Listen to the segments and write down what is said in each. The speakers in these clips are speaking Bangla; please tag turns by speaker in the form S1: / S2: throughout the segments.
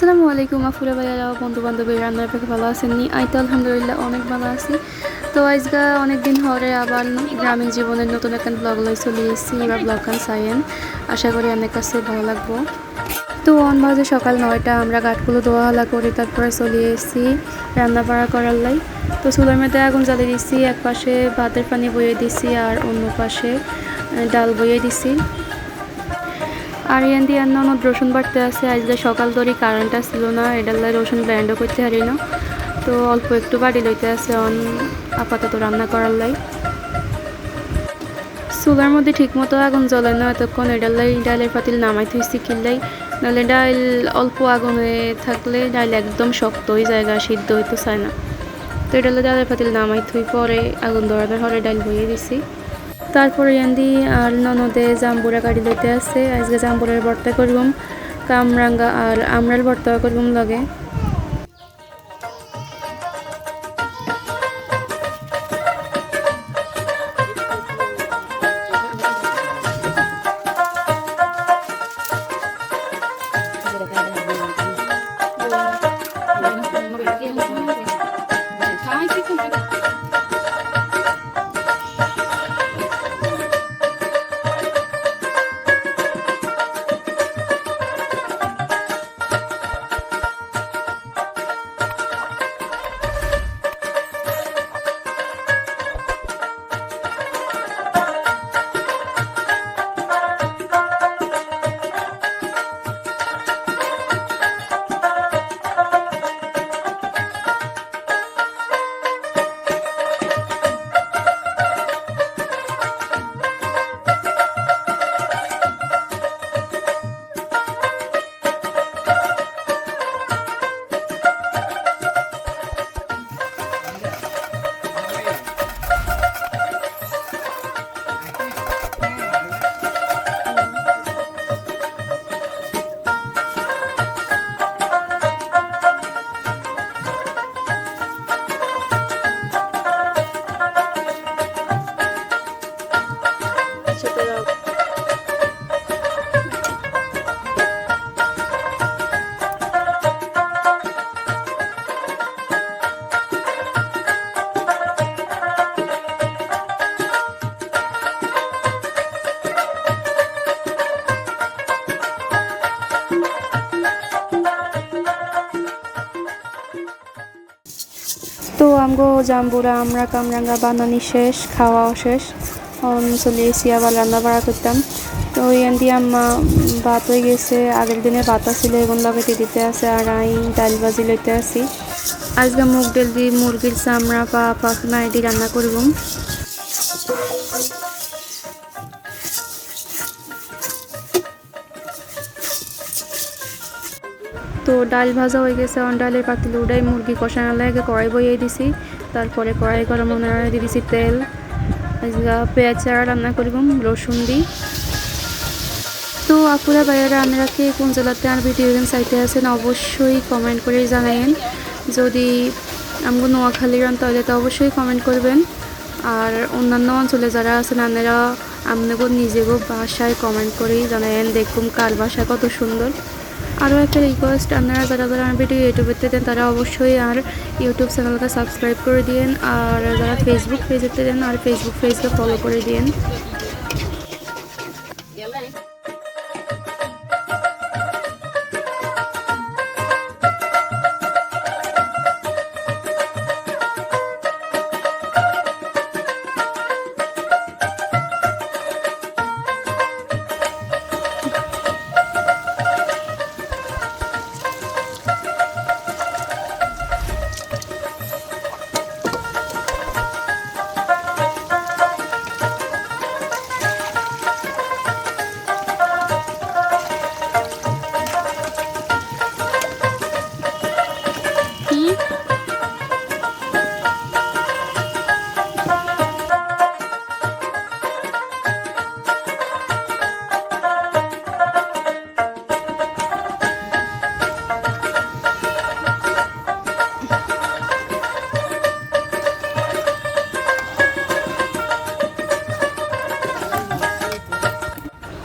S1: আসসালামু আলাইকুম আফুরা ভাইয়ারা বন্ধু বান্ধবী রান্নার পেকে ভালো আছেন নি? আই তো আলহামদুলিল্লাহ অনেক ভালো আছি। তো আজকে অনেক দিন আবার গ্রামীণ জীবনের নতুন একটা ব্লগ লই চলে এসেছি, এবার ব্লগ খান সাইয়েন আশা করি অনেক কাছে ভালো লাগবো। তো অন বাজে সকাল নয়টা, আমরা গাঠগুলো দোয়াহালা করে তারপরে চলে এসেছি রান্না বাড়া করার লাই। তো চুলার মধ্যে আগুন জ্বালিয়ে দিচ্ছি এক পাশে ভাতের পানি বইয়ে দিছি আর অন্য পাশে ডাল বইয়ে দিছি আর ইয়ান দিয়ে ননদ রসুন বাড়তে আছে। আজকে সকাল ধরে কারেন্ট আসছিল না এটার রসুন ব্যান্ডও করতে পারি না। তো অল্প একটু বাড়ি লইতে আছে অন আপাতত রান্না করার লাই। চুলার মধ্যে ঠিক মতো আগুন জ্বলে না, এতক্ষণ এটার লাই ডালের পাতিল নামাই থইছি কিনলাই নাহলে ডাল অল্প আগুনে থাকলে ডাল একদম শক্ত ওই জায়গা সিদ্ধ হইতে চায় না। তো এটা হলো ডালের পাতিল নামাই থুই পরে আগুন ধরানোর হরে ডাল বইয়ে দিছি। তারপরে ইয়ান্দি আর ননদে জাম্বুরা গাড়ি লইতে আছে আজকে জাম্বুরের ভর্তা করবম, কামরাঙ্গা আর আমরাল ভর্তা করবম লগে। তো আমগো জাম্বুরা আমরা কামরাঙ্গা বানানি শেষ খাওয়াও শেষ চলে এসি আবার রান্না বাড়া করতাম। তো ইয়ান দিয়ে আম্মা ভাত হয়ে গেছে। আগের দিনে ভাত ছিল এগুন লাগাতে দিতে আছে, আর আই ডাল ভাজি লইতে আসি আজকে মুগ ডেল দিয়ে মুরগির চামড়া, পা পাখনা এটি রান্না করব। তো ডাল ভাজা হয়ে গেছে অন ডালের পাতিল উড়াই, মুরগি কষানো লাগে কড়াই বইয়ে দিছি। তারপরে কড়াই গরম দিয়ে দিছি তেল। পেঁয়াজ চারা রান্না করব, রসুন দিই। তো আপুরা, ভাইয়ারা, আপনারা কে কোন জেলাতে আর ভিডিও গেম চাইতে আছেন অবশ্যই কমেন্ট করে জানাইন যদি আমগো নোয়াখালী রান তাহলে তো অবশ্যই কমেন্ট করবেন। আর অন্যান্য অঞ্চলে যারা আছেন, আপনারা আপনাকে নিজেগো ভাষায় কমেন্ট করেই জানাইন দেখুন কার ভাষা কত সুন্দর। আরও একটা রিকোয়েস্ট আপনারা যারা যারা আমার ভিডিও ইউটিউবে দেন, তারা অবশ্যই আর ইউটিউব চ্যানেলটা সাবস্ক্রাইব করে দিন আর যারা ফেসবুক পেজেতে দেন, আর ফেসবুক পেজকে ফলো করে দিন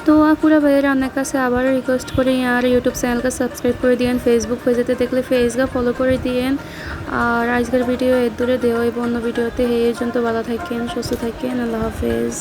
S1: তো আপুরা ভাইয়ের রান্নার কাছে আবারও রিকোয়েস্ট করি আর ইউটিউব চ্যানেলকে সাবস্ক্রাইব করে দিয়েন ফেসবুক পেজেতে দেখলে ফেসগা ফলো করে দিয়েন। আর আজকের ভিডিও এর দূরে দেওয়া এবং অন্য ভিডিওতে এই পর্যন্ত ভালো থাকেন, সুস্থ থাকেন, আল্লাহ হাফেজ।